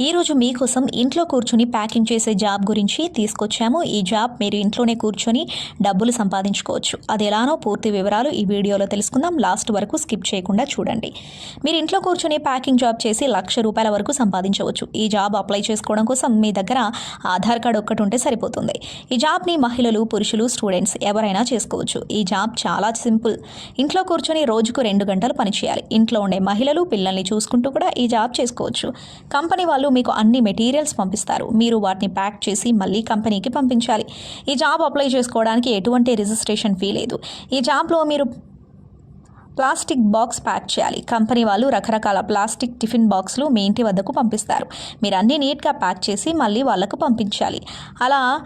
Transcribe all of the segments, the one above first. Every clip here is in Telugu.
ఈరోజు మీకోసం ఇంట్లో కూర్చొని ప్యాకింగ్ చేసే జాబ్ గురించి తీసుకొచ్చాము. ఈ జాబ్ మీరు ఇంట్లోనే కూర్చొని డబ్బులు సంపాదించుకోవచ్చు. అది ఎలానో పూర్తి వివరాలు ఈ వీడియోలో తెలుసుకుందాం. లాస్ట్ వరకు స్కిప్ చేయకుండా చూడండి. మీరు ఇంట్లో కూర్చొని ప్యాకింగ్ జాబ్ చేసి లక్ష రూపాయల వరకు సంపాదించవచ్చు. ఈ జాబ్ అప్లై చేసుకోవడం కోసం మీ దగ్గర ఆధార్ కార్డు ఒక్కటి ఉంటే సరిపోతుంది. ఈ జాబ్ని మహిళలు పురుషులు స్టూడెంట్స్ ఎవరైనా చేసుకోవచ్చు. ఈ జాబ్ చాలా సింపుల్. ఇంట్లో కూర్చొని రోజుకు రెండు గంటలు పనిచేయాలి. ఇంట్లో ఉండే మహిళలు పిల్లల్ని చూసుకుంటూ కూడా ఈ జాబ్ చేసుకోవచ్చు. కంపెనీ వాళ్ళు మీకు అన్ని మెటీరియల్స్ పంపిస్తారు. మీరు వాటిని ప్యాక్ చేసి మళ్ళీ కంపెనీకి పంపించాలి. ఈ జాబ్ అప్లై చేసుకోవడానికి ఎటువంటి రిజిస్ట్రేషన్ ఫీ లేదు. ఈ జాబ్లో మీరు ప్లాస్టిక్ బాక్స్ ప్యాక్ చేయాలి. కంపెనీ వాళ్ళు రకరకాల ప్లాస్టిక్ టిఫిన్ బాక్స్లు మీ ఇంటి వద్దకు పంపిస్తారు. మీరు అన్నీ నీట్గా ప్యాక్ చేసి మళ్ళీ వాళ్ళకు పంపించాలి. అలా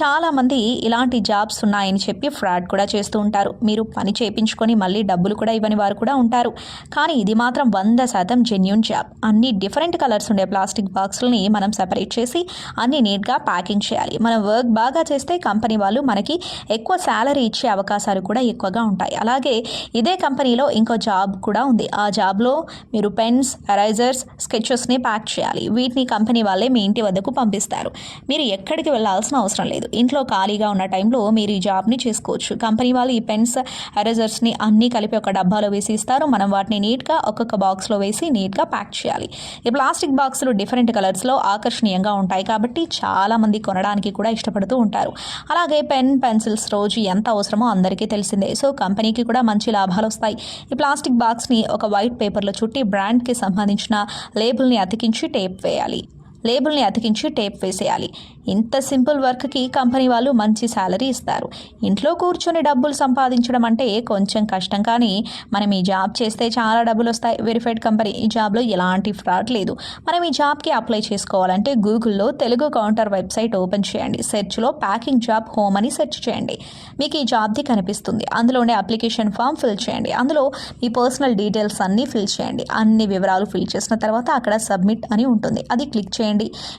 చాలామంది ఇలాంటి జాబ్స్ ఉన్నాయని చెప్పి ఫ్రాడ్ కూడా చేస్తూ ఉంటారు. మీరు పని చేయించుకొని మళ్ళీ డబ్బులు కూడా ఇవ్వని వారు కూడా ఉంటారు. కానీ ఇది మాత్రం వంద శాతం జెన్యున్ జాబ్. అన్ని డిఫరెంట్ కలర్స్ ఉండే ప్లాస్టిక్ బాక్సులని మనం సెపరేట్ చేసి అన్ని నీట్గా ప్యాకింగ్ చేయాలి. మనం వర్క్ బాగా చేస్తే కంపెనీ వాళ్ళు మనకి ఎక్కువ శాలరీ ఇచ్చే అవకాశాలు కూడా ఎక్కువగా ఉంటాయి. అలాగే ఇదే కంపెనీలో ఇంకో జాబ్ కూడా ఉంది. ఆ జాబ్లో మీరు పెన్స్ ఎరైజర్స్ స్కెచెస్ని ప్యాక్ చేయాలి. వీటిని కంపెనీ వాళ్ళే మీ ఇంటి వద్దకు పంపిస్తారు. మీరు ఎక్కడికి వెళ్ళాల్సిన అవసరం లేదు. ఇంట్లో ఖాళీగా ఉన్న టైంలో మీరు ఈ జాబ్ని చేసుకోవచ్చు. కంపెనీ వాళ్ళు ఈ పెన్స్ ఎరేజర్స్ని అన్నీ కలిపి ఒక డబ్బాలో వేసి ఇస్తారు. మనం వాటిని నీట్గా ఒక్కొక్క బాక్స్లో వేసి నీట్గా ప్యాక్ చేయాలి. ఈ ప్లాస్టిక్ బాక్సులు డిఫరెంట్ కలర్స్లో ఆకర్షణీయంగా ఉంటాయి కాబట్టి చాలామంది కొనడానికి కూడా ఇష్టపడుతూ ఉంటారు. అలాగే పెన్ పెన్సిల్స్ రోజు ఎంత అవసరమో అందరికీ తెలిసిందే. సో కంపెనీకి కూడా మంచి లాభాలు వస్తాయి. ఈ ప్లాస్టిక్ బాక్స్ని ఒక వైట్ పేపర్లో చుట్టి బ్రాండ్కి సంబంధించిన లేబుల్ని అతికించి టేప్ వేయాలి. లేబుల్ని అతికించి టేప్ వేసేయాలి. ఇంత సింపుల్ వర్క్కి కంపెనీ వాళ్ళు మంచి శాలరీ ఇస్తారు. ఇంట్లో కూర్చొని డబ్బులు సంపాదించడం అంటే కొంచెం కష్టం కానీ మనం ఈ జాబ్ చేస్తే చాలా డబ్బులు వస్తాయి. వెరిఫైడ్ కంపెనీ ఈ జాబ్లో ఎలాంటి ఫ్రాడ్ లేదు. మనం ఈ జాబ్కి అప్లై చేసుకోవాలంటే గూగుల్లో తెలుగు కౌంటర్ వెబ్సైట్ ఓపెన్ చేయండి. సెర్చ్లో ప్యాకింగ్ జాబ్ హోమ్ అని సెర్చ్ చేయండి. మీకు ఈ జాబ్ది కనిపిస్తుంది. అందులోనే అప్లికేషన్ ఫామ్ ఫిల్ చేయండి. అందులో మీ పర్సనల్ డీటెయిల్స్ అన్నీ ఫిల్ చేయండి. అన్ని వివరాలు ఫిల్ చేసిన తర్వాత అక్కడ సబ్మిట్ అని ఉంటుంది. అది క్లిక్ చేయండి.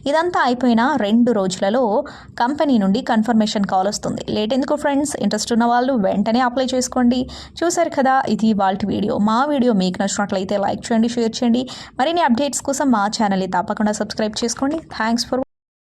ఇదంతా అయిపోయిన రెండు రోజులలో కంపెనీ నుండి కన్ఫర్మేషన్ కాల్ వస్తుంది. లేట్ ఎందుకు ఫ్రెండ్స్? ఇంట్రెస్ట్ ఉన్న వాళ్ళు వెంటనే అప్లై చేసుకోండి. చూశారు కదా ఇది వాళ్ళ వీడియో. మా వీడియో మీకు నచ్చినట్లయితే లైక్ చేయండి షేర్ చేయండి. మరిన్ని అప్డేట్స్ కోసం మా ఛానల్ని తప్పకుండా సబ్స్క్రైబ్ చేసుకోండి. Thanks for